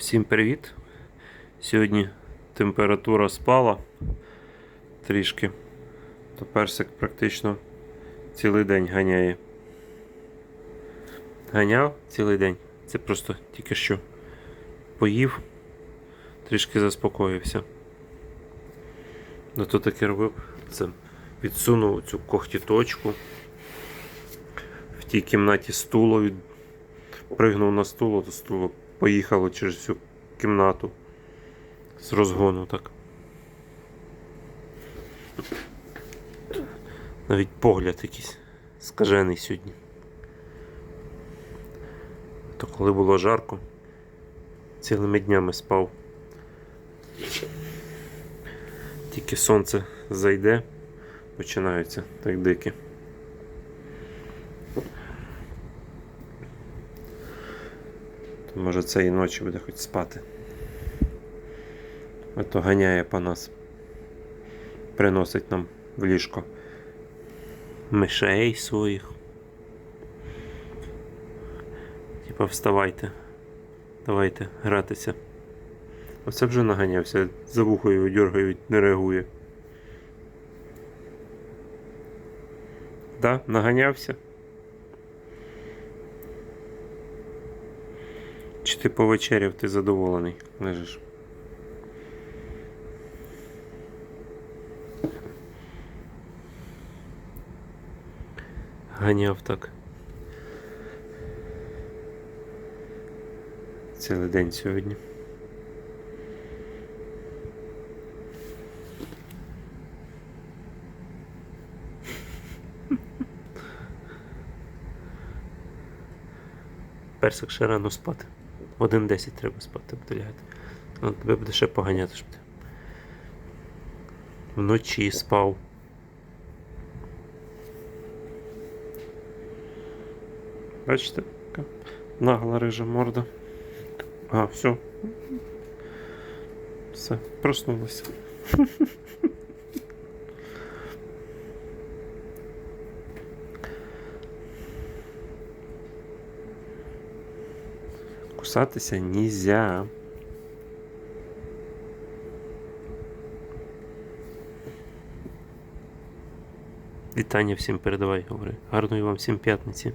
Всім привіт! Сьогодні температура спала трішки, то персик практично цілий день ганяє. Ганяв цілий день. Це просто тільки що поїв, трішки заспокоївся. Ну то таке робив. Це відсунув цю когтіточку. В тій кімнаті стуло пригнув на стуло, то стуло поїхало через всю кімнату з розгону так. Навіть погляд якийсь скажений сьогодні. То коли було жарко, цілими днями спав. Тільки сонце зайде, починаються так дикі. То може цієї ночі буде хоч спати. А то ганяє по нас. Приносить нам в ліжко мишей своїх. Типа вставайте. Давайте гратися. Оце вже наганявся, за вухою дергають, не реагує. Да, наганявся. Чи ти повечеряв, ти задоволений лежиш? Ганяв так. Цілий день сьогодні. Персик ще рано спати. В 1.10 треба спати, буде лягати. А тебе буде ще поганяти, щоб ти. Вночі спав. Бачите, нагла рижа морда. А, все. Все, проснулася. Кусатися нельзя. Вітання всім передавай, говори. Гарної вам всім п'ятниці.